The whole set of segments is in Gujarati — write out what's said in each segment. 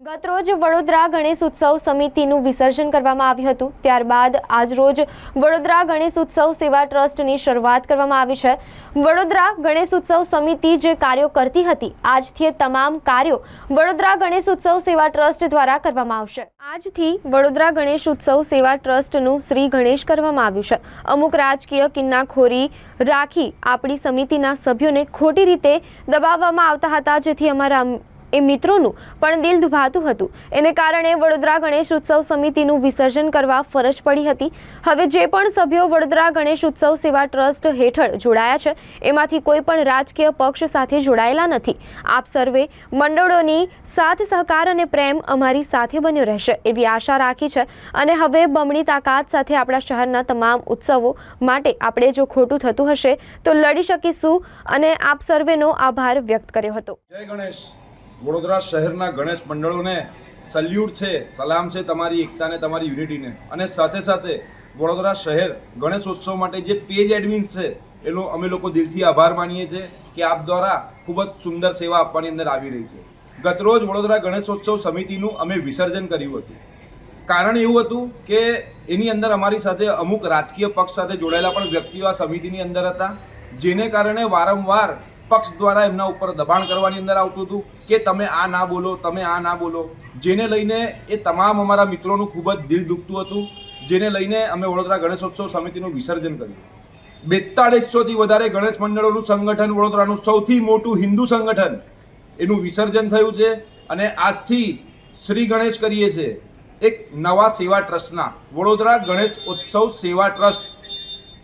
ગતરોજ વડોદરા ગણેશ ઉત્સવ સમિતિનું વિસર્જન કરવામાં આવ્યું હતું. ત્યારબાદ આજરોજ વડોદરા ગણેશ ઉત્સવ સેવા ટ્રસ્ટની શરૂઆત કરવામાં આવી છે. વડોદરા ગણેશ ઉત્સવ સમિતિ જે કાર્યો કરતી હતી, આજથી તમામ કાર્યો વડોદરા ગણેશ ઉત્સવ સેવા ટ્રસ્ટ દ્વારા કરવામાં આવશે. આજથી વડોદરા ગણેશ ઉત્સવ સેવા ટ્રસ્ટનું શ્રી ગણેશ કરવામાં આવ્યું છે. અમુક રાજકીય કિન્નાખોરી રાખી આપણી સમિતિના સભ્યોને ખોટી રીતે દબાવવામાં આવતા હતા, જેથી અમારા એ મિત્રોનું પણ દિલ દુભાતું હતું. એને કારણે વડોદરા ગણેશ ઉત્સવ સમિતિનું વિસર્જન કરવા ફરજ પડી હતી. હવે જે પણ સભ્યો વડોદરા ગણેશ ઉત્સવ સેવા ટ્રસ્ટ હેઠળ જોડાયા છે, એમાંથી કોઈ પણ રાજકીય પક્ષ સાથે જોડાયેલા નથી. આપ સર્વે મંડળોની સાથ, સહકાર અને પ્રેમ અમારી સાથે બન્યો રહેશે એવી આશા રાખી છે. અને હવે બમણી તાકાત સાથે આપણા શહેરના તમામ ઉત્સવો માટે આપણે જો ખોટું થતું હશે, તો લડી શકીશું અને આપ સર્વેનો આભાર વ્યક્ત કર્યો હતો. જય ગણેશ. વડોદરા શહેરના ગણેશ મંડળોને સલ્યુટ છે, સલામ છે તમારી એકતાને તમારી યુનિટીને. અને સાથે સાથે વડોદરા શહેર ગણેશ ઉત્સવ માટે જે પેજ એડમિન્સ છે, એનો અમે લોકો દિલથી આભાર માનીએ છીએ કે આપ દ્વારા ખૂબ જ સુંદર સેવા આપવાની અંદર આવી રહી છે. ગતરોજ વડોદરા ગણેશોત્સવ સમિતિનું અમે વિસર્જન કર્યું હતું. કારણ એવું હતું કે એની અંદર અમારી સાથે અમુક રાજકીય પક્ષ સાથે જોડાયેલા પણ વ્યક્તિઓ આ સમિતિની અંદર હતા, જેને કારણે વારંવાર પક્ષ દ્વારા એમના ઉપર દબાણ કરવાની અંદર આવતું હતું કે તમે આ ના બોલો, તમે આ ના બોલો. જેને લઈને એ તમામ અમારા મિત્રોનું ખૂબ જ દિલ દુખતું હતું. જેને લઈને અમે વડોદરા ગણેશોત્સવ સમિતિનું વિસર્જન કર્યું. બેતાળીસોથી વધારે ગણેશ મંડળોનું સંગઠન વડોદરાનું સૌથી મોટું હિન્દુ સંગઠન. એનું વિસર્જન થયું છે અને આજથી શ્રી ગણેશ કરીએ છીએ. એક નવા સેવા ટ્રસ્ટના વડોદરા ગણેશ ઉત્સવ સેવા ટ્રસ્ટ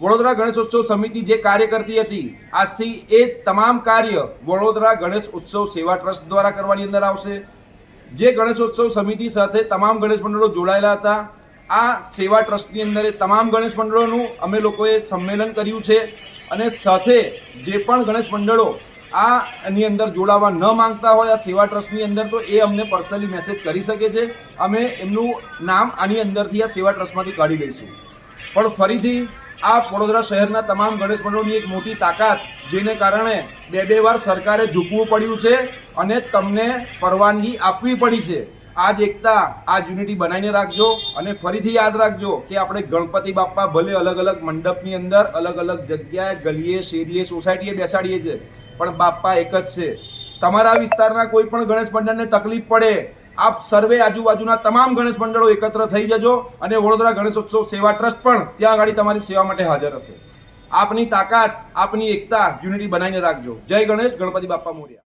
વડોદરા ગણેશોત્સવ સમિતિ જે કાર્ય કરતી હતી, આજથી એ તમામ કાર્ય વડોદરા ગણેશ ઉત્સવ સેવા ટ્રસ્ટ દ્વારા કરવાની અંદર આવશે. જે ગણેશોત્સવ સમિતિ સાથે તમામ ગણેશ મંડળો જોડાયેલા હતા, આ સેવા ટ્રસ્ટની અંદર તમામ ગણેશ મંડળોનું અમે લોકોએ સંમેલન કર્યું છે અને સાથે જે પણ ગણેશ મંડળો આ એની અંદર જોડાવા ન માંગતા હોય આ સેવા ટ્રસ્ટની અંદર તો એ અમને પર્સનલી મેસેજ કરી શકે છે. અમે એમનું નામ આની અંદરથી આ સેવા ટ્રસ્ટમાંથી કાઢી લઈશું. પણ ફરીથી આ વડોદરા શહેરના તમામ ગણેશ મંડળોની એક મોટી તાકાત, જેને કારણે બે બે વાર સરકારે ઝૂકવું પડ્યું છે અને તમને પરવાનગી આપવી પડી છે. આ જ એકતા આ યુનિટી બનાવીને રાખજો અને ફરીથી યાદ રાખજો કે આપણે ગણપતિ બાપ્પા ભલે અલગ અલગ મંડપની અંદર, અલગ અલગ જગ્યાએ ગલીએ, શેરીએ, સોસાયટીએ બેસાડીએ છીએ પણ બાપ્પા એક જ છે. તમારા વિસ્તારના કોઈ પણ ગણેશ મંડળને તકલીફ પડે આપ સર્વે આજુબાજુના તમામ ગણેશ મંડળો એકત્ર થઈ જજો અને વડોદરા ગણેશોત્સવ સેવા ટ્રસ્ટ પણ ત્યાં આગળ તમારી સેવા માટે હાજર હશે. આપની તાકાત, આપની એકતા, યુનિટી બનાવીને રાખજો. જય ગણેશ, ગણપતિ બાપ્પા મોર્યા.